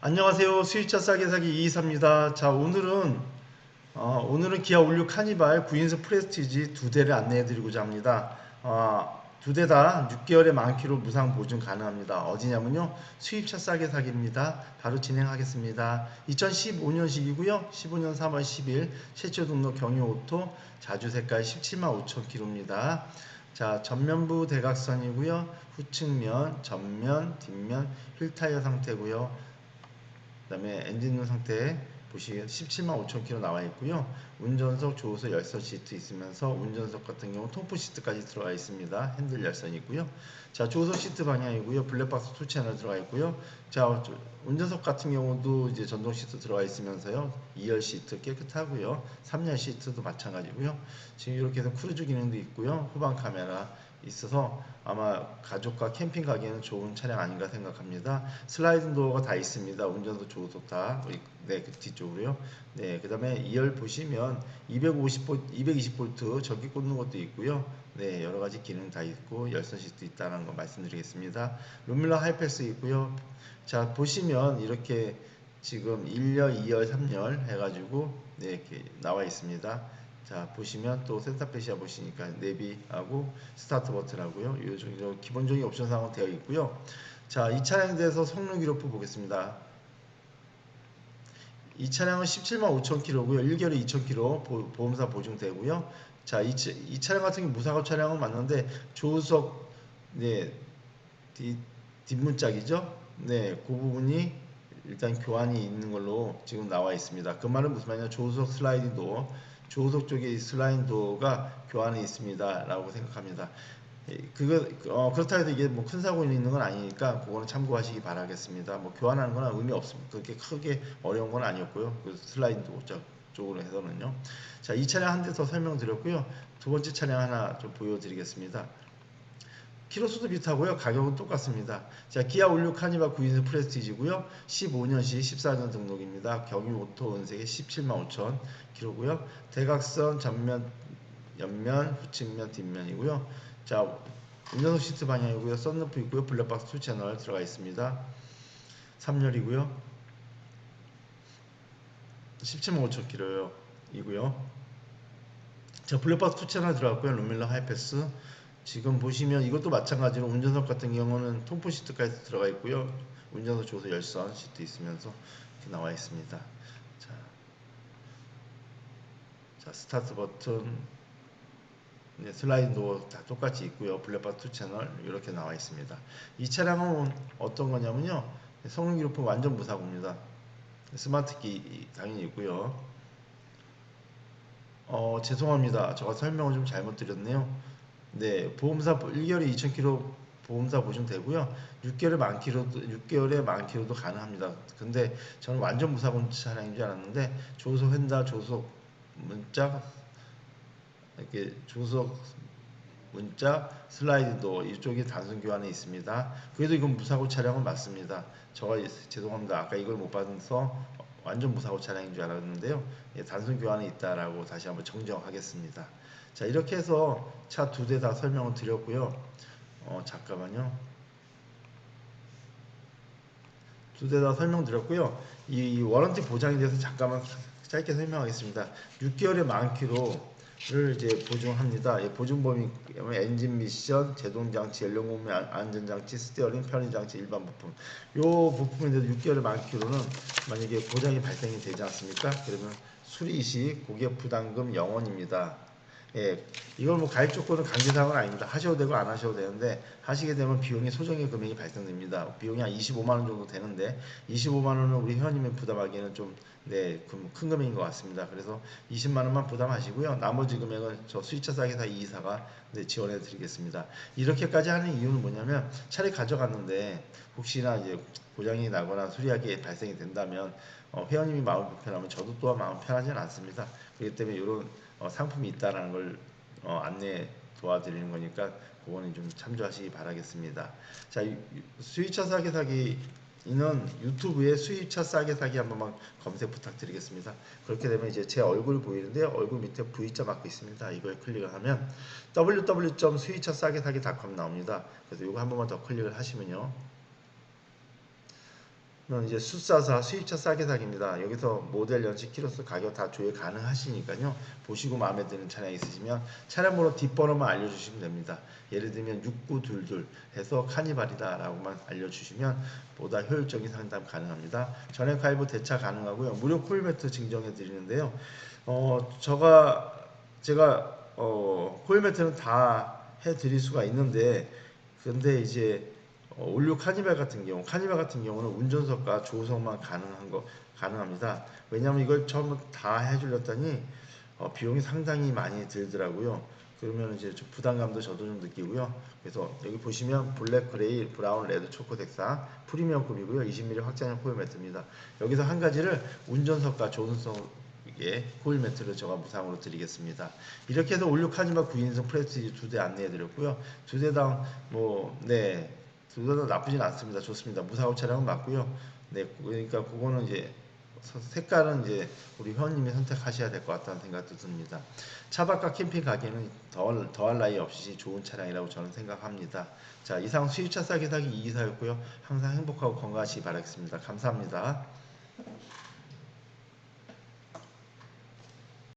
안녕하세요. 수입차 싸게 사기 이이사입니다. 자, 오늘은 어, 오늘은 기아 올류 카니발 9인승 프레스티지 두 대를 안내해 드리고자 합니다. 어, 두대 다 6개월의 만키로 무상 보증 가능합니다. 어디냐면요. 수입차 싸게 사기입니다. 바로 진행하겠습니다. 2015년식이고요. 15년 3월 10일 최초 등록 경유 오토 자주 색깔 17만 5천 킬로입니다. 자, 전면부 대각선이고요. 후측면, 전면, 뒷면 휠타이어 상태고요. 그 다음에 엔진룸 상태 보시면 17만 5천 킬로 나와 있고요. 운전석, 조수석 열선 시트 있으면서 운전석 같은 경우 톰프 시트까지 들어가 있습니다. 핸들 열선이 있고요. 자, 조수석 시트 방향이고요. 블랙박스 투 채널 들어가 있고요. 자, 저- 운전석 같은 경우도 이제 전동 시트 들어가 있으면서요. 2열 시트 깨끗하고요. 3열 시트도 마찬가지고요. 지금 이렇게 해서 크루즈 기능도 있고요. 후방 카메라 있어서 아마 가족과 캠핑 가기에는 좋은 차량 아닌가 생각합니다. 슬라이딩 도어가 다 있습니다. 운전석 조수석 다. 네, 그 뒤쪽으로요. 네, 그 다음에 2열 보시면 250V, 220V 전기 꽂는 것도 있고요. 네, 여러 가지 기능 다 있고 열선 시트 있다는 거 말씀드리겠습니다. 룸밀러 하이패스 있고요. 자, 보시면 이렇게 지금 1열, 2열, 3열 해가지고 네, 이렇게 나와 있습니다. 자 보시면 또 센터페시아 보시니까 내비하고 스타트 버튼하고요. 이 정도 기본적인 옵션 사항은 되어 있고요. 자이 차량에 대해서 성능 기록부 보겠습니다. 이 차량은 17만 5천 킬로고요. 1개월에 2천 킬로 보- 보험사 보증되고요. 자, 이, 차- 이 차량 같은 경우 무사고 차량은 맞는데 조수석 네, 뒷, 뒷문짝이죠. 네, 그 부분이 일단 교환이 있는 걸로 지금 나와 있습니다. 그 말은 무슨 말이냐? 조수석 슬라이딩 도어, 조수석 쪽에 도어가 교환이 있습니다 라고 생각합니다. 예, 그거 어, 그렇다 해도 이게 뭐 큰 사고 있는 건 아니니까 그거는 참고하시기 바라겠습니다. 뭐 교환하는 거나 의미 없습니다. 그렇게 크게 어려운 건 아니었고요. 그 쪽- 쪽으로 해서는요. 자, 이 차량 한 대 더 설명드렸고요. 두 번째 차량 하나 좀 보여드리겠습니다. 키로수도 비슷하고요. 가격은 똑같습니다. 자, 기아 올류 카니발 9인승 프레스티지고요. 15년식 14년 등록입니다. 경유 오토 은색에 17만 5천 킬로고요. 대각선 전면, 옆면, 후측면, 뒷면이고요. 자, 운전석 시트 방향이고요. 썬루프 있고요. 블랙박스 투 채널 들어가 있습니다. 3열이고요. 17만 5천 킬로요. 이고요. 자, 블랙박스 투 채널 들어갔고요. 룸밀러 하이패스. 지금 보시면 이것도 마찬가지로 운전석 같은 경우는 톰프 시트까지 들어가 있고요. 운전석 조수 열선 시트 있으면서 이렇게 나와 있습니다. 자, 자 스타트 버튼, 네, 슬라이드 도어 다 똑같이 있고요. 블랙박스 투 채널 이렇게 나와 있습니다. 이 차량은 어떤 거냐면요. 성능 기록품 완전 무사고입니다. 스마트 키 당연히 있고요. 어, 죄송합니다. 제가 설명을 좀 잘못 드렸네요. 네, 보험사 1개월에 2,000km 보험사 보증되고요. 6개월에 만 킬로도 6개월에 만 킬로도 가능합니다. 근데 저는 완전 무사고 차량인 줄 알았는데 조속 횡단 조속 문자 이렇게 조속 문자 슬라이드도 이쪽에 단순 교환에 있습니다. 그래도 이건 무사고 차량은 맞습니다. 저가 죄송합니다. 아까 이걸 못 받아서 완전 무사고 차량인 줄 알았는데요. 예, 단순 교환이 있다라고 다시 한번 정정하겠습니다. 자 이렇게 해서 차 두 대 다 설명을 드렸고요. 어 잠깐만요. 두 대 다 설명드렸고요. 이 워런티 보장에 대해서 잠깐만 짧게 설명하겠습니다. 6개월의 만 킬로 를 이제 보증합니다. 예, 보증 범위 엔진 미션, 제동 장치, 연료 공매 안전 장치, 스티어링, 편의 장치, 일반 부품. 요 부품인데도 6개월의 만 킬로는 만약에 고장이 발생이 되지 않습니까? 그러면 수리 시 고객 부담금 0원입니다. 예, 이걸 뭐 가입 조건은 강제사항은 아닙니다. 하셔도 되고 안 하셔도 되는데 하시게 되면 비용이 소정의 금액이 발생됩니다. 비용이 한 25만 원 정도 되는데 25만 원은 우리 회원님이 부담하기에는 좀 네, 금- 큰 금액인 것 같습니다. 그래서 20만 원만 부담하시고요. 나머지 금액은 저 수의차 싸게사 이사가 네, 지원해 드리겠습니다. 이렇게까지 하는 이유는 뭐냐면 차를 가져갔는데 혹시나 이제 고장이 나거나 수리하기 발생이 된다면 어, 회원님이 마음 불편하면 저도 또한 마음 편하지는 않습니다. 그렇기 때문에 이런 어, 상품이 있다라는 걸 어, 안내 도와드리는 거니까 그거는 좀 참조하시기 바라겠습니다. 자, 수입차 싸게 사기 이는 유튜브에 수입차 싸게 사기 한 번만 검색 부탁드리겠습니다. 그렇게 되면 이제 제 얼굴 보이는데요. 얼굴 밑에 V자 마크 있습니다. 이거에 클릭을 하면 www.수입차 싸게 사기.com 나옵니다. 그래서 이거 한 번만 더 클릭을 하시면요. 이제 수사사 수입차 싸게 사기입니다. 여기서 모델 연식 키로수 가격 다 조회 가능하시니까요. 보시고 마음에 드는 차량 있으시면 차량 번호 뒷번호만 알려주시면 됩니다. 예를 들면 6922 해서 카니발이다 라고만 알려주시면 보다 효율적인 상담 가능합니다. 전액 할부 대차 가능하고요. 무료 콜매트 증정해 드리는데요. 어, 저가 제가 어, 콜매트는 다 해드릴 수가 있는데 근데 이제 어, 올류 카니발 같은 경우, 카니발 같은 경우는 운전석과 조석만 가능한 거 가능합니다. 왜냐하면 이걸 처음 다 해주렸더니 어, 비용이 상당히 많이 들더라고요. 그러면 이제 좀 부담감도 저도 좀 느끼고요. 그래서 여기 보시면 블랙, 그레이, 브라운, 레드, 초코 덱사 프리미엄급이고요. 20mm 확장형 코일 매트입니다. 여기서 한 가지를 운전석과 조수석에 코일 매트를 제가 무상으로 드리겠습니다. 이렇게 해서 올류 카니발 9인승 프레스티지 두 대 안내해 드렸고요. 두 대당 뭐 네. 두대다 나쁘진 않습니다. 좋습니다. 무사고 차량은 맞고요. 네. 그러니까 그거는 이제 서- 색깔은 이제 우리 회원님이 선택하셔야 될 것 같다는 생각도 듭니다. 차박과 캠핑 가기에는 더할, 더할 나위 없이 좋은 차량이라고 저는 생각합니다. 자, 이상 수입차 싸게 사기 이기사였고요. 항상 행복하고 건강하시기 바라겠습니다. 감사합니다.